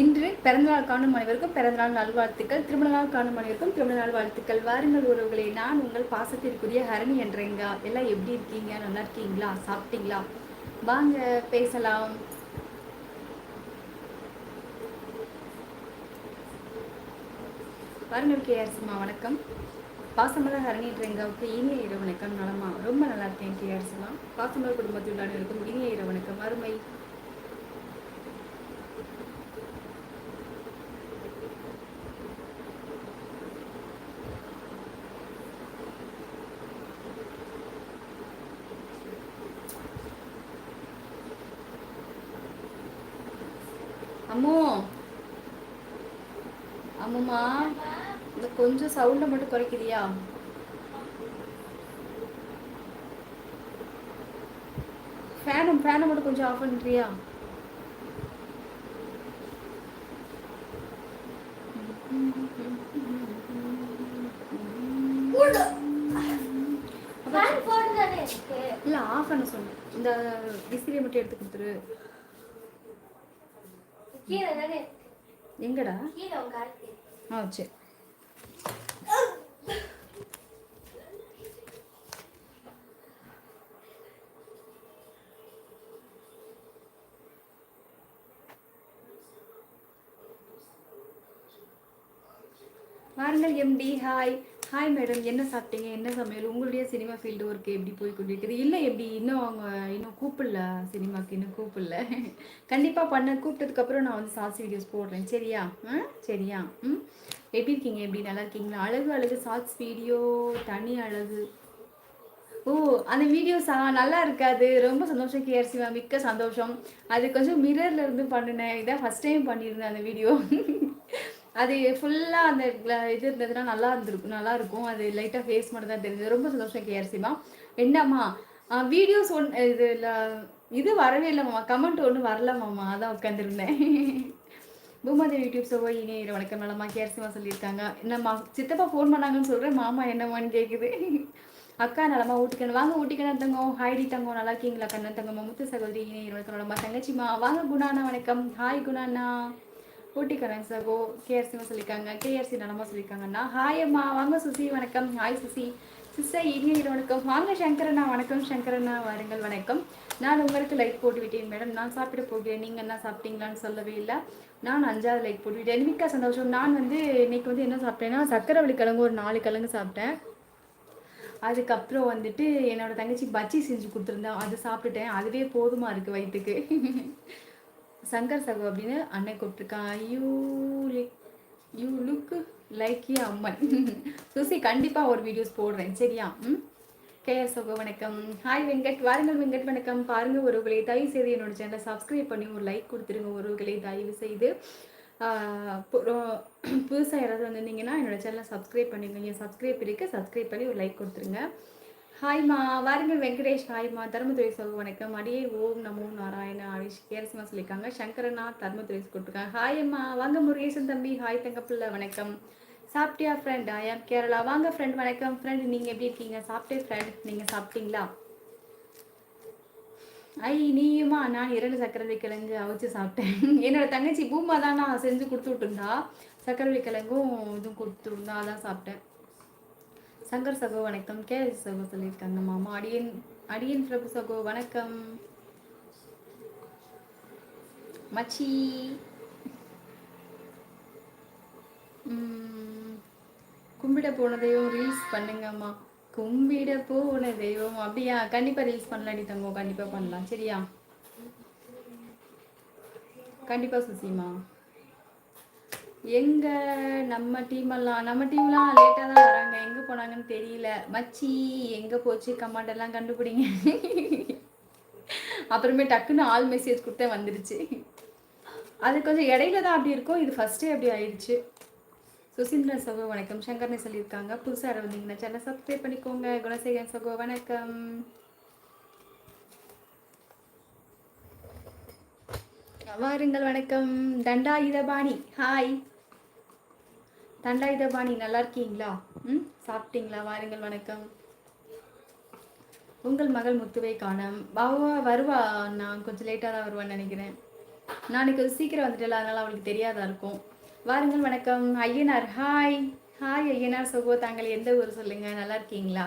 இன்று பிறந்தநாள் காணும் அனைவருக்கும் பிறந்தநாள் நல்வாழ்த்துக்கள். திருமண நாள் காணும் அனைவருக்கும் திருமண நாள் வாழ்த்துக்கள். வாருங்கள் உறவுகளே நான் உங்கள் பாசத்திற்குரிய ஹரணி என்றேங்க. எல்லாம் எப்படி இருக்கீங்க? நல்லா இருக்கீங்களா? சாப்பிட்டீங்களா? வாங்க பேசலாம். வாருங்கள் கேஆர்சிமா வணக்கம். பாசமலர் ஹரணி என்றேங்காவுக்கு இனிய இரவு வணக்கம். நலமா? ரொம்ப நல்லா இருக்கேன் கேஆர்சிமா பாசமலர் குடும்பத்தில் இருக்கும் இனிய இரவு வணக்கம். அருமை அம்மோ. அம்முமா இந்த கொஞ்சம் சவுண்டை மட்டும் குறைக்கிறியா? ஃபேனும் ஃபேனை மட்டும் கொஞ்சம் ஆஃப் பண்ணுறியா இல்லை ஆஃப் பண்ண சொன்னேன் இந்த விசிறியை மட்டும் எடுத்து கொடுத்துரு. கீழே தானே இருக்கு. எங்கடா? கீழே உங்க ஆளுக்கு ஆ சரி. வாருங்கள் எம்டி ஹாய் ஹாய் மேடம் என்ன சாப்பிட்டீங்க? என்ன சமையல்? உங்களுடைய சினிமா ஃபீல்டு ஒர்க் எப்படி போய் கொண்டிருக்குது? இல்லை எப்படி இன்னும் அவங்க இன்னும் கூப்பிடல சினிமாக்கு இன்னும் கூப்பிடல. கண்டிப்பாக பண்ண. கூப்பிட்டதுக்கப்புறம் நான் வந்து சாட்சி வீடியோஸ் போடுறேன். சரியா? ஆ? சரியா? ம்? எப்படி இருக்கீங்க? எப்படி நல்லா இருக்கீங்களா? அழகு அழகு சாட்ஸ் வீடியோ தனி அழகு. ஓ அந்த வீடியோஸ் நல்லா இருக்காது. ரொம்ப சந்தோஷம் கேஆர்சி மேம் மிக்க சந்தோஷம். அது கொஞ்சம் மிரர்ல இருந்து பண்ணினேன். இதான் ஃபர்ஸ்ட் டைம் பண்ணியிருந்தேன் அந்த வீடியோ அது ஃபுல்லாக அந்த இது இருந்ததுன்னா நல்லா இருந்திருக்கும் நல்லா இருக்கும். அது லைட்டாக ஃபேஸ் மட்டும் தான் தெரிஞ்சது. ரொம்ப சந்தோஷம் கேஆர்சிமா என்னம்மா? வீடியோஸ் ஒன் இது இது வரவே இல்லைம்மா கமெண்ட் ஒன்றும் மாமா. அதான் உட்காந்துருந்தேன் பூமாதேவி யூடியூப் சோவோ இனி வணக்கம் நலமா கேர்சிமா சொல்லியிருக்காங்க. என்னம்மா சித்தப்பா ஃபோன் பண்ணாங்கன்னு சொல்கிறேன் மாமா என்னம்மான்னு கேட்குது அக்கா நலமா ஊட்டிக்கணும் வாங்க ஊட்டிக்கணும் தங்கம் ஹாய்டி தங்கம் நல்லா இருக்கீங்களா கண்ணன் தங்கம் முத்து சகோதரி இனி வணக்கம் நலமா தங்கச்சிமா வாங்க குணாண்ணா வணக்கம். ஹாய் குணாண்ணா. ஊட்டிக்கணும் சகோ கேஆர்சிமா சொல்லியிருக்காங்க கேஆர்சி நலமா சொல்லியிருக்காங்கண்ணா ஹாய் அம்மா. வாங்க சுசி. வணக்கம். ஹாய் சுசி. சிஸ்டர் இனிய வணக்கம். வாங்க சங்கரண்ணா வணக்கம் சங்கரண்ணா வாருங்கள். வணக்கம். நான் உங்களுக்கு லைக் போட்டு விட்டேன் மேடம் நான் சாப்பிட போகிறேன். நீங்கள் என்ன சாப்பிட்டீங்களான்னு சொல்லவே இல்லை. நான் அஞ்சாவது லைக் போட்டு விட்டேன். மிக்க சந்தோஷம். நான் வந்து இன்னைக்கு வந்து என்ன சாப்பிட்டேன்னா சக்கரவள்ளி கிழங்கு ஒரு நாலு கிழங்கு சாப்பிட்டேன். அதுக்கப்புறம் வந்துட்டு என்னோட தங்கச்சி பஜ்ஜி செஞ்சு கொடுத்துருந்தேன் அது சாப்பிட்டுட்டேன். அதுவே போதுமா இருக்கு வயிற்றுக்கு சங்கர் சகோ அப்படின்னு அண்ணன் கூப்பிட்டுருக்கான் ஐயோ you look like a Amman. Suchi கண்டிப்பாக ஒரு வீடியோஸ் போடுறேன். சரியா? ம்? கேஎஸ் சகோ வணக்கம். ஹாய் வெங்கட். வாருங்கள் வெங்கட் வணக்கம். பாருங்கள் உறவுகளை தயவு செய்து என்னோட சேனலை சப்ஸ்கிரைப் பண்ணி ஒரு லைக் கொடுத்துருங்க உறவுகளை தயவு செய்து. புதுசாக யாராவது வந்திருந்தீங்கன்னா என்னோட சேனலை சப்ஸ்கிரைப் பண்ணிக்கோங்க. சப்ஸ்கிரைப் இருக்குது சப்ஸ்கிரைப் பண்ணி ஒரு லைக் கொடுத்துருங்க. ஹாய்மா வாருங்கள் வெங்கடேஷ். ஹாய்மா தர்மதுரை சொல்லு வணக்கம். அடியே ஓம் நமோ நாராயண ஆயுஷ் கேரசமா சொல்லியிருக்காங்க. சங்கரனா தர்மதுரை கொடுத்துருக்காங்க. ஹாய் அம்மா வாங்க முருகேசன் தம்பி. ஹாய் தங்கப்பிள்ள வணக்கம். சாப்பிட்டியா ஃப்ரெண்ட் ஐ ஆம் கேரளா வாங்க ஃப்ரெண்ட் வணக்கம். ஃப்ரெண்ட் நீங்கள் எப்படி இருக்கீங்க? சாப்பிட்டே ஃப்ரெண்ட் நீங்கள் சாப்பிட்டீங்களா? ஐ நீயுமா? நான் இரண்டு சக்கரவள்ளி கிழங்கு அவிச்சு சாப்பிட்டேன். என்னோட தங்கச்சி பூமா தான் நான் செஞ்சு கொடுத்து விட்டுருந்தா சக்கரவள்ளி கிழங்கும் இதுவும் கொடுத்துருந்தா விட்டுருந்தா அதான் சாப்பிட்டேன். சங்கர் சகோ வணக்கம். கே சகோ சொல்லியிருக்காங்க. மாமா அடியன் அடியன் பிரபு சகோ வணக்கம். மச்சி. உம், கும்பிட போன தெய்வம் ரீல்ஸ் பண்ணுங்கம்மா. கும்பிட போன தெய்வம் அப்படியா? கண்டிப்பா ரீல்ஸ் பண்ணலாடி தங்கம். கண்டிப்பா பண்ணலாம். சரியா? கண்டிப்பா சுசிமா. எங்க நம்ம டீம் எல்லாம் நம்ம டீம்லாம் லேட்டா தான் வராங்க. எங்க போனாங்கன்னு தெரியல. மச்சி எங்க போச்சு? கமாண்ட் எல்லாம் கண்டுபிடிங்க. அப்புறமே டக்குன்னு ஆல் மெசேஜ் கொடுத்தேன் வந்துருச்சு. அது கொஞ்சம் இடையில தான் அப்படி இருக்கும். இது ஃபர்ஸ்டே அப்படி ஆயிடுச்சு சுசீந்திரன் சகோ வணக்கம். சங்கர்னு சொல்லியிருக்காங்க. புதுசாக இருந்தீங்கன்னா சேனல் சப்ஸ்கிரைப் பண்ணிக்கோங்க. குணசேகரன் சகோ வணக்கம். வாருங்கள் வணக்கம். தண்டாயுதபாணி ஹாய் தண்டாயுதபாணி நல்லா இருக்கீங்களா? ம் சாப்பிட்டீங்களா? வாருங்கள் வணக்கம். உங்கள் மகள் முத்துவை காணம். பாவா வருவா. நான் கொஞ்சம் லேட்டாக தான் வருவான்னு நினைக்கிறேன். நாளைக்கு கொஞ்சம் சீக்கிரம் வந்துட்டல அதனால அவளுக்கு தெரியாதா இருக்கும். வாருங்கள் வணக்கம். ஐயனார் ஹாய் ஹாய் ஐயனார் சகோ தாங்கள் எந்த ஊர் சொல்லுங்க? நல்லா இருக்கீங்களா?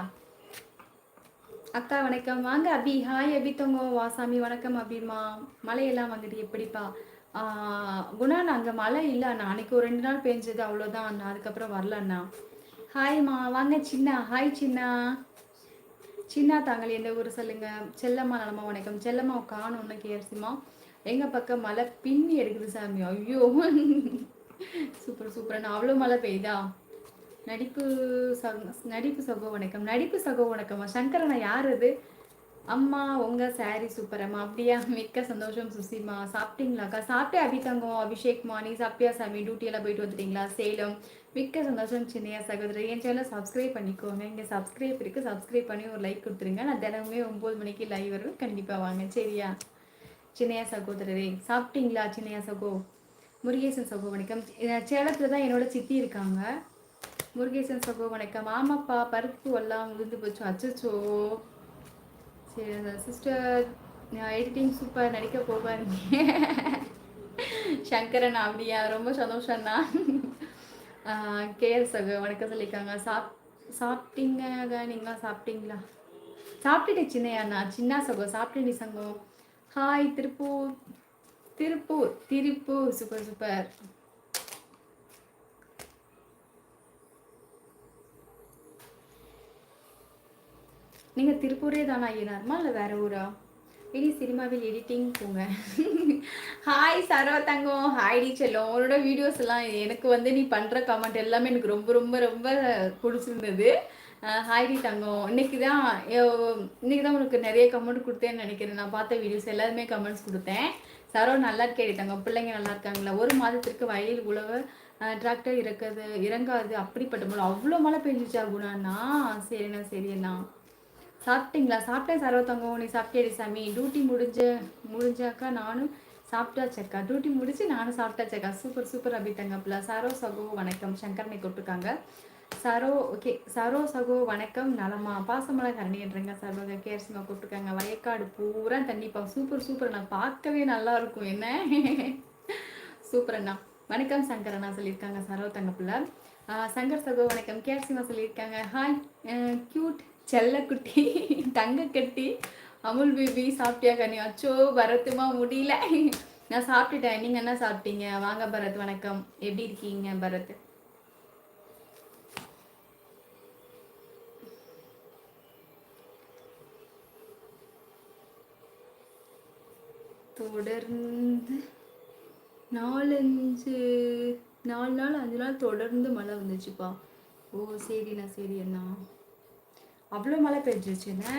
அக்கா வணக்கம். வாங்க அபி. ஹாய் அபி தொங்கோ. வாசாமி வணக்கம் அபிமா. மலையெல்லாம் வந்துட்டு எப்படிப்பா? குணா அங்கே மழை இல்லை அண்ணா. அன்னைக்கு ஒரு ரெண்டு நாள் பெஞ்சது அவ்வளோதான் அண்ணா. அதுக்கப்புறம் வரல அண்ணா. ஹாய்மா வாங்க சின்னா. ஹாய் சின்னா. சின்னா தாங்கள் எந்த ஊர் சொல்லுங்க? செல்லம்மா நலமா வணக்கம். செல்லம்மா காணும்னு கேர்சிமா எங்கள் பக்கம் மழை பின்னி எடுக்குது சாமி. ஐயோ. சூப்பர் சூப்பர் நான் அவ்வளோ மழை பெய்யுதா நடிப்பு சக நடிப்பு சகோ வணக்கம். நடிப்பு சகோ வணக்கம்மா. சங்கரனா யார் அது? அம்மா உங்க சாரி சூப்பர் அம்மா. அப்படியா? மிக்க சந்தோஷம் சுசிமா. சாப்பிட்டீங்களாக்கா சாப்பிட்டே அபிதங்கம் அபிஷேக் நீ சாப்பிட்டியா சாமி? டியூட்டி எல்லாம் போயிட்டு வந்துட்டீங்களா? சேலம். மிக்க சந்தோஷம் சின்னையா சகோதரி என் சேனலை சப்ஸ்கிரைப் பண்ணிக்கோங்க. இங்கே சப்ஸ்கிரைப் இருக்கு. சப்ஸ்கிரைப் பண்ணி ஒரு லைக் கொடுத்துருங்க. நான் தினமுமே ஒம்பது மணிக்கு லைவ் வருவேன் கண்டிப்பாக வாங்க. சரியா? சின்னையா சகோதரரே. சாப்பிட்டீங்களா சின்னையா சகோ? முருகேசன் சகோ வணக்கம். சேலத்தில் தான் என்னோட சித்தி இருக்காங்க. முருகேசன் சகோ வணக்கம். ஆமாப்பா பருப்பு எல்லாம் உளுந்து போச்சு. அச்சச்சோ. சரி சிஸ்டர் எடிட்டிங் சூப்பர் நடிக்க போவாருங்க சங்கரன் அப்படியா? ரொம்ப சந்தோஷம்ண்ணா. கேஎஸ் சகோ வணக்கம் சொல்லியிருக்காங்க. சாப் சாப்பிட்டீங்க நீங்களா சாப்பிட்டீங்களா? சாப்பிட்டுட்டு சின்னையாண்ணா. சின்ன சகோ சாப்பிட்டு சங்கம் hi Tiruppur. Tiruppur Tiruppur. Super super நீங்கள் திருப்பூரே தானா ஐயனாருமா இல்லை வேற ஊரா? இனி சினிமாவில் எடிட்டிங் போங்க. ஹாய் சரவ தங்கம். ஹாய் டி செல்லம். உன்னோட வீடியோஸ் எல்லாம் எனக்கு வந்து நீ பண்ணுற கமெண்ட் எல்லாமே எனக்கு ரொம்ப ரொம்ப ரொம்ப பிடிச்சிருந்தது. ஹாய் டி தங்கம். இன்னைக்கு தான் இன்னைக்கு தான் உனக்கு நிறைய கமெண்ட் கொடுத்தேன்னு நினைக்கிறேன். நான் பார்த்த வீடியோஸ் எல்லாருமே கமெண்ட்ஸ் கொடுத்தேன். சரோ நல்லா இருக்கேடி தங்கம். பிள்ளைங்க நல்லா இருக்காங்களா? ஒரு மாதத்திற்கு வயலில் உழவு டிராக்டர் இறக்குது இறங்காது. அப்படிப்பட்ட மூலம் அவ்வளோ மழை பெஞ்சிச்சா குணாண்ணா? சரிண்ணா சரியண்ணா. சாப்பிட்டீங்களா? சாப்பிட்டேன் சர்வத்தங்கம் நீ சாப்பிட்டேடி சாமி? டியூட்டி முடிஞ்ச முடிஞ்சாக்கா நானும் சாப்பிட்டாச்சக்கா டியூட்டி முடிச்சு நானும் சாப்பிட்டாச்சக்கா சூப்பர் சூப்பர் அபித்தங்கப்ல சரோ சகோ வணக்கம். சங்கர்னை கொடுத்துருக்காங்க சரோ ஓகே. சரோ சகோ வணக்கம். நலமா. பாசமலை கரணின்றங்க சர்வக கேர்சிமா கொடுத்துருக்காங்க வயக்காடு பூரா தண்ணிப்பா சூப்பர் சூப்பர் நான் பார்க்கவே நல்லா இருக்கும். என்ன? சூப்பர் அண்ணா. வணக்கம் சங்கர் அண்ணா சொல்லியிருக்காங்க சரோ தங்கப்பிள்ள சங்கர் சகோ வணக்கம். கேர்சிமா சொல்லியிருக்காங்க. ஹாய். க்யூட் செல்லக்குட்டி தங்க கட்டி அமுல் பேபி சாப்பிட்டியா கனி அச்சோ பரத்துமா முடியல. நான் சாப்பிட்டுட்டேன். நீங்கள் என்ன சாப்பிட்டீங்க? வாங்க பரத் வணக்கம். எப்படி இருக்கீங்க பரத்? தொடர்ந்து நாலஞ்சு நாலு நாள் அஞ்சு நாள் தொடர்ந்து மழை வந்துச்சுப்பா. ஓ சரிண்ணா சரி அண்ணா. அவ்வளோ மழை பெஞ்சிருச்சுண்ணே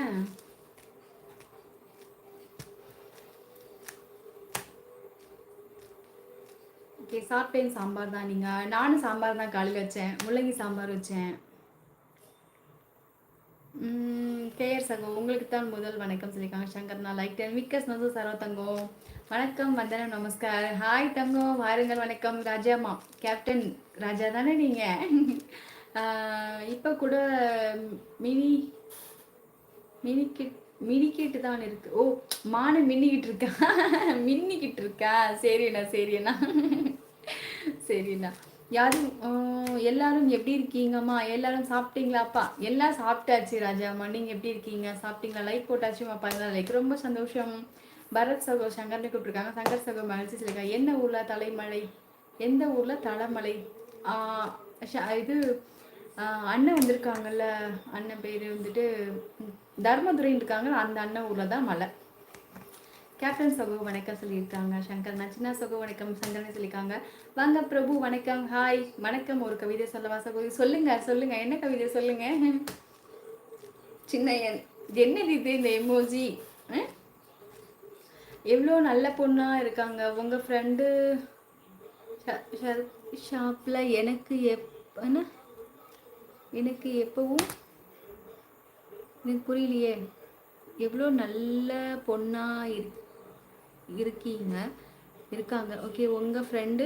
ஓகே சாப்பிட்டேன் சாம்பார் தான். நீங்கள் நானும் சாம்பார் தான் காலையில் வச்சேன். முள்ளங்கி சாம்பார் வச்சேன். கேஆர் சகோ உங்களுக்கு தான் முதல் வணக்கம் சொல்லியிருக்காங்க. சங்கர் நான் லைக் டென் விக்கஸ் நோசு சரோ தங்கம். வணக்கம் வந்தனம் நமஸ்கார். ஹாய் தங்கம் வாருங்கள் வணக்கம் ராஜாமா கேப்டன் ராஜா தானே நீங்கள் இப்போ கூட மினி மினி கிட் மினி தான் இருக்கு. ஓ மானு மின்னிக்கிட்டு இருக்கா? மின்னிக்கிட்டு இருக்கா? சரிண்ணா சரிண்ணா. சரிண்ணா. யாரும் எல்லாரும் எப்படி இருக்கீங்கம்மா? எல்லாரும் சாப்பிட்டீங்களாப்பா எல்லாம் சாப்பிட்டாச்சு ராஜாம்மா. நீங்கள் எப்படி இருக்கீங்க? சாப்பிட்டீங்களா? லைக் போட்டாச்சுமா பதினாலு லைக் ரொம்ப சந்தோஷம். பரத் சகோ சங்கர்னு கூப்பிட்டுருக்காங்க. சங்கர் சகோ மகிழ்ச்சி சொல்லியிருக்காங்க என்ன ஊரில் தலைமலை எந்த ஊரில் தலைமலை இது அண்ணன் வந்திருக்காங்கல்ல அண்ணன் பேர் வந்துட்டு தர்மதுரைன்னு இருக்காங்க. அந்த அண்ணன் ஊரில் தான் மலை. கேப்டன் சகோ வணக்கம் சொல்லியிருக்காங்க. சங்கர் நச்சினா சகோ வணக்கம் சங்கர்னு சொல்லியிருக்காங்க. வாங்க பிரபு வணக்கம். ஹாய் வணக்கம் ஒரு கவிதை சொல்லவா சகோ? சொல்லுங்க சொல்லுங்க. என்ன கவிதை சொல்லுங்க? சின்ன என் என்னது இது இந்த எமோஜி எவ்வளோ நல்ல பொண்ணாக இருக்காங்க. உங்கள் ஃப்ரெண்டு ஷாப்பில் எனக்கு எப் என்ன? எனக்கு எப்பவும் எனக்கு புரியலையே எவ்வளோ நல்ல பொண்ணாக இரு இருக்கீங்க இருக்காங்க. ஓகே உங்கள் ஃப்ரெண்டு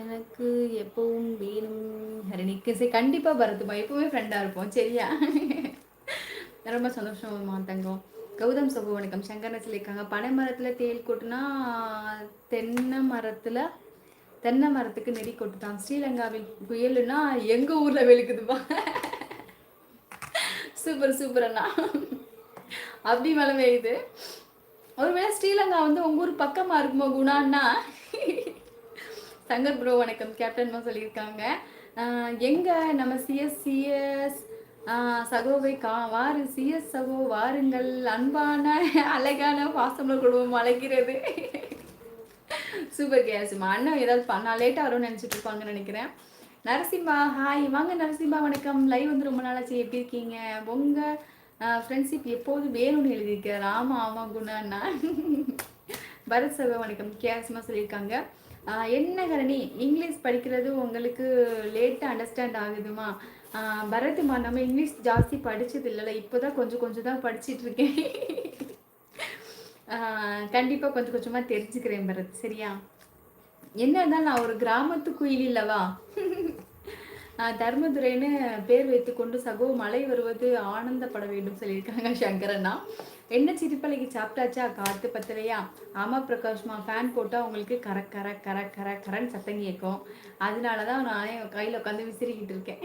எனக்கு எப்பவும் வேணும் ஹரணிக்கு. சரி கண்டிப்பாக பரத்துமா எப்பவுமே ஃப்ரெண்டாக இருப்போம் சரியா? ரொம்ப சந்தோஷமா தங்கம். கௌதம் சகோ வணக்கம். சங்கரன் இருக்காங்க. பனை மரத்தில் தேல் கொட்டுனா தென்னை மரத்தில் தென்னை மரத்துக்கு நெறி கொட்டுதான். ஸ்ரீலங்காவில் புயலுன்னா எங்கள் ஊரில் வெளுக்குதுப்பா சூப்பர் சூப்பர் அண்ணா. அப்படி மழை பெய்யுது. ஒருவேளை ஸ்ரீலங்கா வந்து உங்கள் ஊர் பக்கமாக இருக்குமோ குணான்னா? சங்கர் ப்ரோ வணக்கம். கேப்டன்மா சொல்லியிருக்காங்க. எங்க நம்ம சிஎஸ் சிஎஸ் சகோவை கா வாரு சிஎஸ் சகோ வாருங்கள். அன்பான அழகான பாசமுள்ள குடும்பம் அழைக்கிறது. சூப்பர் கேஸ்மா அண்ணன் ஏதாவது பண்ணா லேட்டாக வரும்னு நினச்சிட்டு இருப்பாங்கன்னு நினைக்கிறேன். நரசிம்மா ஹாய் வாங்க நரசிம்மா வணக்கம். லைவ் வந்து ரொம்ப நாளாச்சு. எப்படி இருக்கீங்க? உங்கள் ஃப்ரெண்ட்ஷிப் எப்போது வேணும்னு எழுதியிருக்காரு ஆமாம் ஆமாம் குணாண்ணா பரத் சகோ வணக்கம். கேஸ்மா சொல்லியிருக்காங்க. என்ன கரணி இங்கிலீஷ் படிக்கிறது உங்களுக்கு லேட்டாக அண்டர்ஸ்டாண்ட் ஆகுதுமா? ஆஹ் பரத்மா நம்ம இங்கிலீஷ் ஜாஸ்தி படிச்சது இல்லைல்ல. இப்போ தான் கொஞ்சம் கொஞ்சம் தான் படிச்சிட்டு கண்டிப்பாக கொஞ்சம் கொஞ்சமாக தெரிஞ்சுக்கிறேன் பரத் சரியா? என்ன இருந்தாலும் நான் ஒரு கிராமத்து குயில் இல்லவா? நான் தர்மதுரைன்னு பேர் வைத்துக்கொண்டு சகோ மலை வருவது ஆனந்தப்பட வேண்டும் சொல்லியிருக்காங்க சங்கரண்ணா. என்ன சிரிப்பலைக்கு சாப்பிட்டாச்சா? காத்து பத்தலையா? ஆமா பிரகாஷ்மா ஃபேன் போட்டால் உங்களுக்கு கர கர கர கர கரன்னு சத்தம் கேட்கும். அதனால தான் நானே கையில் உட்காந்து விசிறிக்கிட்டு இருக்கேன்.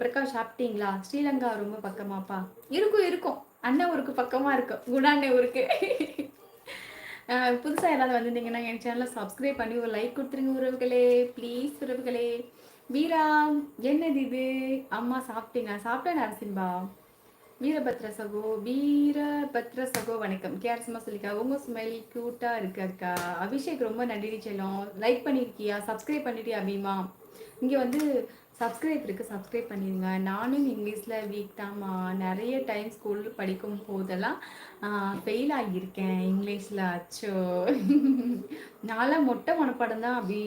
பிரகாஷ் சாப்பிட்டீங்களா? ஸ்ரீலங்கா ரொம்ப பக்கமாப்பா. இருக்கும் இருக்கும். அண்ணன் ஊருக்கு பக்கமாக இருக்கும் குணா ஊருக்கு. புதுசாக யாராவது வந்திருந்தீங்கன்னா என் சேனலை சப்ஸ்கிரைப் பண்ணி ஒரு லைக் கொடுத்துருங்க உறவுகளே. ப்ளீஸ் உறவுகளே. வீரா என்னது இது? அம்மா சாப்பிட்டீங்க சாப்பிட்டேன் நரசிம்பா வீரபத்ர சகோ வீரபத்ர சகோ வணக்கம். கேர்ஸ்மா சொல்லிக்கா உங்க ஸ்மைல் க்யூட்டா இருக்கு அக்கா. அபிஷேக் ரொம்ப நன்றி செல்லம். லைக் பண்ணிருக்கியா? சப்ஸ்கிரைப் பண்ணிட்டியா அபிமா இங்க வந்து சப்ஸ்கிரைப் இருக்குது சப்ஸ்கிரைப் பண்ணிடுங்க நானும் இங்கிலீஷில் வீக் தான் நிறைய டைம் ஸ்கூல் படிக்கும் போதெல்லாம் ஃபெயில் ஆகியிருக்கேன் இங்கிலீஷில். அச்சோ. நான்லாம் மொட்டை மனப்பாடம் தான் அப்படி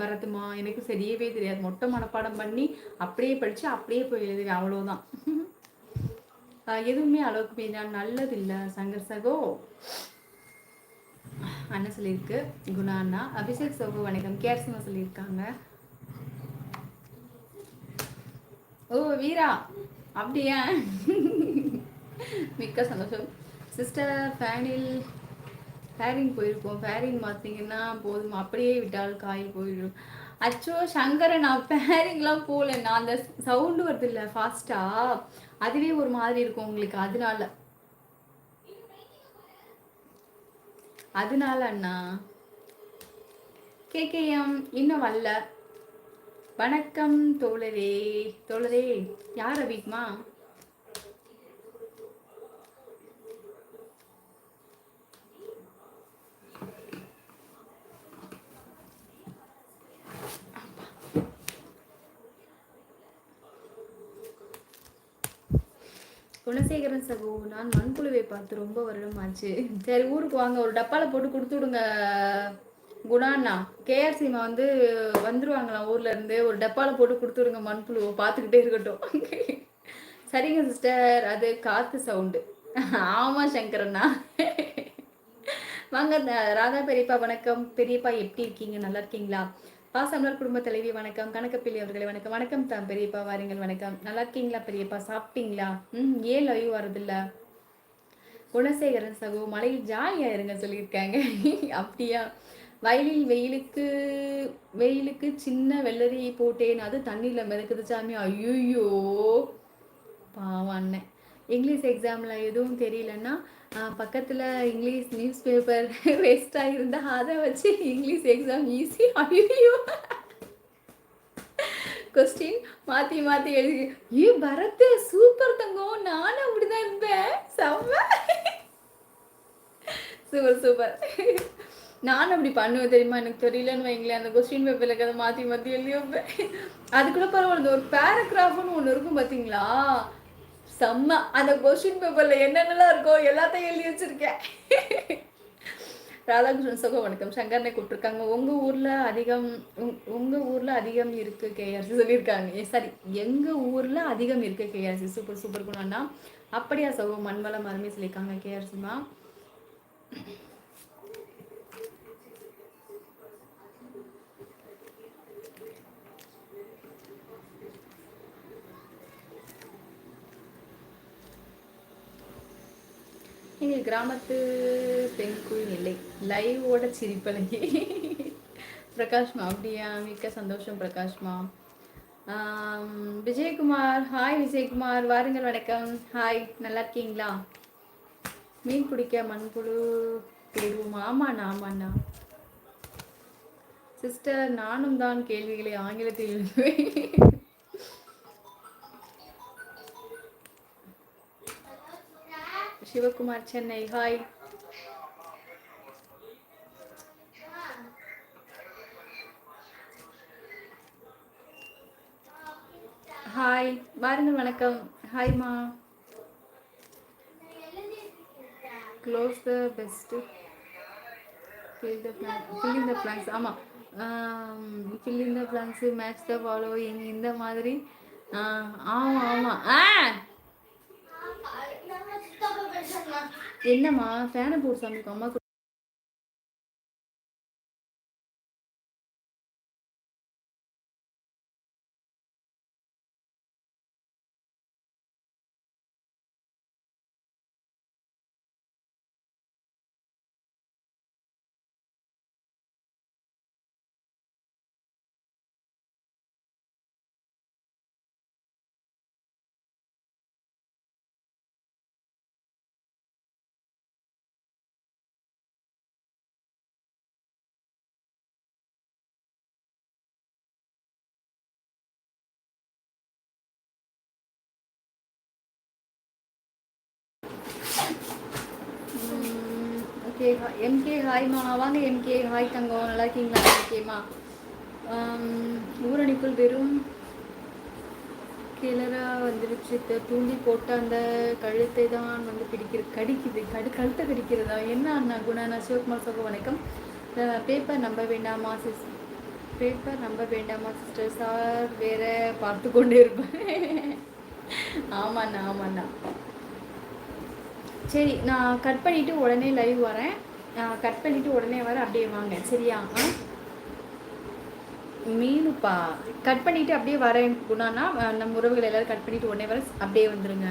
வரதுமா எனக்கு சரியவே தெரியாது. மொட்டை மனப்பாடம் பண்ணி அப்படியே படித்து அப்படியே போய் எழுதுவேன். அவ்வளோதான் எதுவுமே அளவுக்கு மீறினா நல்லது இல்லை சங்கர் சகோ. அண்ணன் சொல்லியிருக்கு. குணா அண்ணா. அபிஷேக் சகோ வணக்கம். கேர்சிமா சொல்லியிருக்காங்க. ஓ வீரா. அப்படியா? மிக்க சந்தோஷம். சிஸ்டர் ஃபேனில் ஃபேரிங் போயிருக்கோம் ஃபேரிங் பார்த்தீங்கன்னா போதும். அப்படியே விட்டால் காய் போயிடும். அச்சோ சங்கரை நான் ஃபேரிங்லாம் போகல. நான் அந்த சவுண்டு வருது இல்லை ஃபாஸ்ட்டாக அதுவே ஒரு மாதிரி இருக்கும் உங்களுக்கு. அதனால. அதனால அண்ணா. கேகேஎம் இன்னும் வரல. வணக்கம் தோழரே. தோழரே யார் அபிக்மா குணசேகரன் சகோ நான் மண்புழுவை பார்த்து ரொம்ப வருடம் ஆச்சு. சரி ஊருக்கு வாங்க ஒரு டப்பால போட்டு கொடுத்து விடுங்க குணாண்ணா. கேஆர்சிமா வந்து வந்துருவாங்களாம் ஊர்ல இருந்து. ஒரு டப்பால போட்டு கொடுத்து விடுங்க மண்புழுவை பார்த்துக்கிட்டே இருக்கட்டும். சரிங்க சிஸ்டர் அது காத்து சவுண்டு ஆமா சங்கரண்ணா. வாங்க ராதா பெரியப்பா வணக்கம். பெரியப்பா எப்படி இருக்கீங்க? நல்லா இருக்கீங்களா? பாசம்லர் குடும்ப தலைவி வணக்கம். கணக்கப்பிள்ளை அவர்களே வணக்கம். வணக்கம் தான் பெரியப்பா வாருங்கள் வணக்கம். நல்லா இருக்கீங்களா பெரியப்பா? சாப்பிட்டீங்களா? ம் ஏன் லைவ் வரதில்ல? குணசேகரன் சகோ மலையில் ஜாலியாக இருங்க சொல்லியிருக்காங்க. அப்படியா? வயலில் வெயிலுக்கு வெயிலுக்கு சின்ன வெள்ளரி போட்டேன். அது தண்ணியில் மிதக்குது சாமி. ஐயோ பாவம் அண்ணன் இங்கிலீஷ் எக்ஸாமில் எதுவும் தெரியலன்னா பக்கத்தில் இங்கிலீஷ் நியூஸ் பேப்பர் வேஸ்ட்டாக இருந்தால் அதை வச்சு இங்கிலீஷ் எக்ஸாம் ஈஸி ஐயோ கொஸ்டின் மாற்றி மாற்றி எழுதி. ஏ பரத் சூப்பர் தங்கம். நானும் அப்படிதான் இருந்தேன். செம்ம. Super super. நானும் அப்படி பண்ணுவேன் தெரியுமா? எனக்கு தெரியலன்னு வைங்களேன். அந்த கொஸ்டின் பேப்பரில் கதை மாற்றி மாற்றி எழுதி வைப்பேன் அது கூட பரவாயில்ல ஒரு பேராகிராஃப்னு ஒன்று இருக்கும் பார்த்தீங்களா செம்ம. அந்த கொஸ்டின் பேப்பரில் என்னென்னலாம் இருக்கோ எல்லாத்தையும் எழுதி வச்சுருக்கேன். ராதாகிருஷ்ணன் சகோ வணக்கம். சங்கரனை கூப்பிட்டுருக்காங்க. உங்கள் ஊரில் அதிகம் உங்கள் ஊரில் அதிகம் இருக்குது கேஆர்சி சொல்லியிருக்காங்க. ஏ, சரி எங்கள் ஊரில் அதிகம் இருக்குது கேஆர்சி. சூப்பர் சூப்பர் குணம்னா அப்படியா சகோ? மண்வளம் அருமை சொல்லியிருக்காங்க கேஆர்சிமா எங்கள் கிராமத்து பெண் குயின் இல்லை லைவோட சிரிப்பலகி பிரகாஷ்மா அப்படியா? மிக்க சந்தோஷம் பிரகாஷ்மா. விஜயகுமார் ஹாய் விஜயகுமார். வாருங்கள் வணக்கம். ஹாய் நல்லா இருக்கீங்களா? மீன் பிடிக்க மண்புழு தேடுவோம்? ஆமாண்ணா ஆமாண்ணா. சிஸ்டர் நானும் தான் கேள்விகளை ஆங்கிலத்தில் சிவகுமார் சென்னை ஹாய் ஹாய் வாருங்கள் வணக்கம். ஹாய்மா close the best fill the plan fill in the plans ஆமாம் fill in the plans match the following இந்த மாதிரி. ஆமாம் ஆமாம் ஆ! என்னம்மா ஃபேனை போட்டு சாமி அம்மா ஓகே எம்கே ஹாய்மா வாங்க எம்கே ஹாய் தங்கம் நல்லா இருக்கீங்களா? ஓகேம்மா ஊரணிக்குள் வெறும் கிளராக வந்துருச்சு. தூண்டி போட்ட அந்த கழுத்தை தான் வந்து பிடிக்கிற கடிக்குது. கடு கழுத்தை கடிக்கிறதா? என்ன அண்ணா குணா நான் சிவகுமார் சோக வணக்கம். பேப்பர் நம்ப வேண்டாமா சிஸ் பேப்பர் நம்ப வேண்டாமா சிஸ்டர் சார் வேற பார்த்து கொண்டே இருப்பேன் ஆமாண்ணா ஆமாண்ணா. சரி நான் கட் பண்ணிவிட்டு உடனே லைவ் வரேன். நான் கட் பண்ணிவிட்டு உடனே வரேன் அப்படியே வாங்க. சரியா? ஆ? மீனுப்பா கட் பண்ணிவிட்டு அப்படியே வரேன். குணானா நம்ம உறவுகள் எல்லாரும் கட் பண்ணிவிட்டு உடனே வர அப்படியே வந்துடுங்க